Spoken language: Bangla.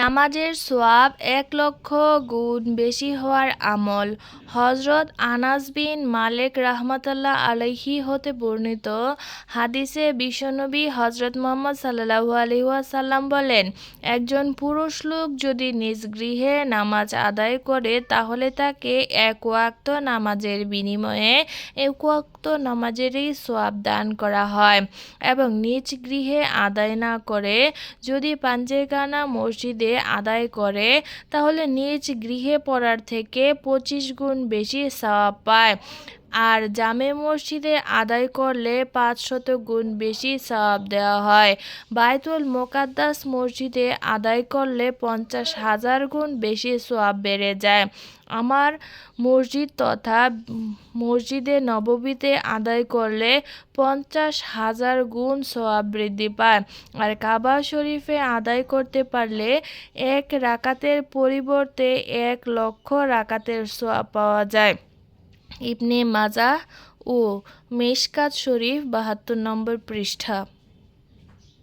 নামাজের সোয়াব এক লক্ষ গুণ বেশি হওয়ার আমল। হজরত আনাস বিন মালেক রাহমাতাল্লাহ আলাইহি হতে বর্ণিত হাদিসে বিশ্বনবী হজরত মোহাম্মদ সাল্লাহু আলহিহাসাল্লাম বলেন, একজন পুরুষ লোক যদি নিজ গৃহে নামাজ আদায় করে, তাহলে তাকে এক ওয়াক্ত নামাজের বিনিময়ে এক ওয়াক্ত নামাজেরই সোয়াব দান করা হয় এবং নিজ গৃহে আদায় না করে যদি পাঞ্জেগানা মসজিদে আদায় করে তাহলে নিজ গৃহে পড়ার থেকে পঁচিশ গুণ বেশি সওয়াব পায়। আর জামে মসজিদে আদায় করলে পাঁচশত গুণ বেশি সওয়াব দেওয়া হয়। বায়তুল মোকাদ্দাস মসজিদে আদায় করলে পঞ্চাশ হাজার গুণ বেশি সোয়াব বেড়ে যায়। আমার মসজিদ তথা মসজিদে নববীতে আদায় করলে পঞ্চাশ হাজার গুণ সোয়াব বৃদ্ধি পায়। আর কাবা শরীফে আদায় করতে পারলে এক রাকাতের পরিবর্তে এক লক্ষ রাকাতের সোয়াব পাওয়া যায়। ইবনে মাজা ও মেশকাত শরীফ বাহাত্তর নম্বর পৃষ্ঠা।